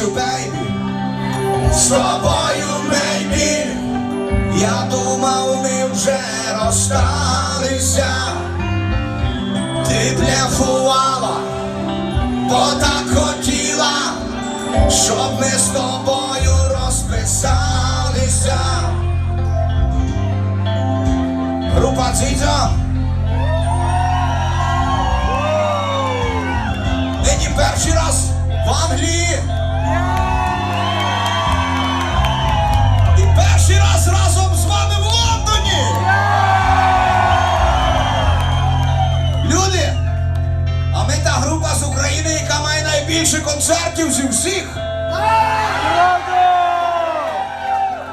want you. З тобою, baby. Я думав, ми вже розсталися. Ти блефувала, бо так хотіла, щоб ми з тобою розписалися. Група Дзідзьо. Та з України, яка має найбільше концертів зі всіх.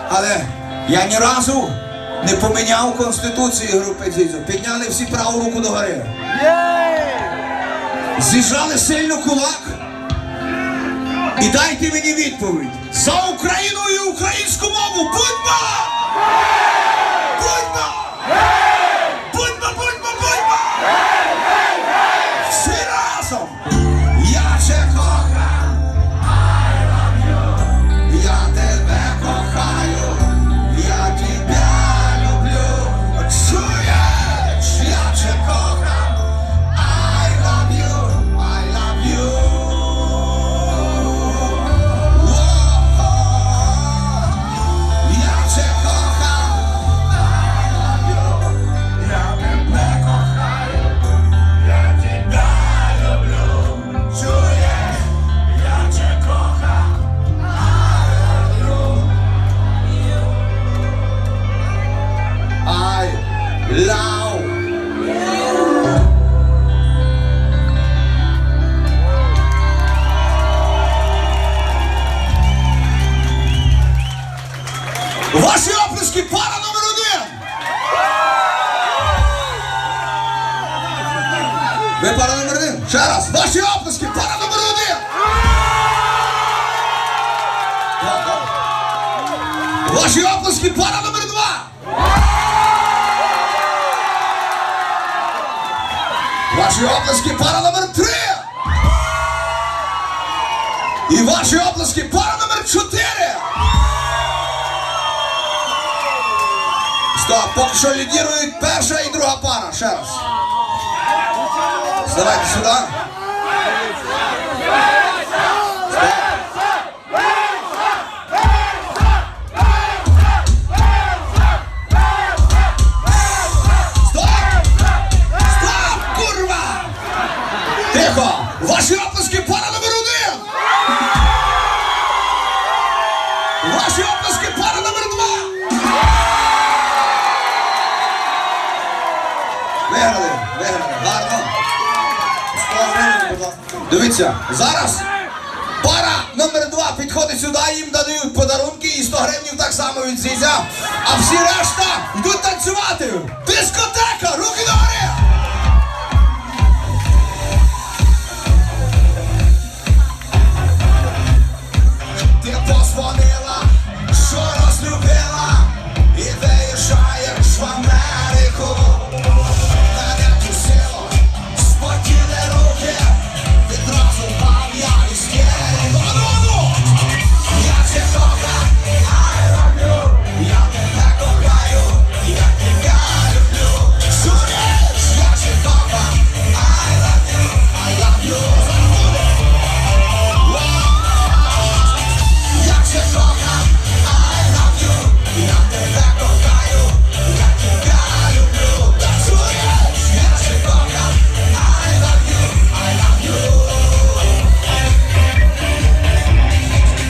Але я ні разу не поміняв конституції групи Дзідзо. Підняли всі праву руку догори. Зіжали сильно кулак. І дайте мені відповідь. За Україну і українську мову. Rocinópolis que para número dedo! Vem para número dedo! Xeras! Rocinópolis que para número dedo! Rocinópolis que para número dois! ar! Que para número 3! E Rocinópolis que para número 4! Стоп, поки що лідірують перша і друга пара. Ще раз. Давайте сюди. Стоп! Стоп, курва! Тихо! Ваші оплески пара Виграли, виграли, гарно. Дивіться, зараз пара номер два підходить сюди, їм дають подарунки і 100 гривень так само від Зізя. А всі решта йдуть танцювати. Дискотека, руки!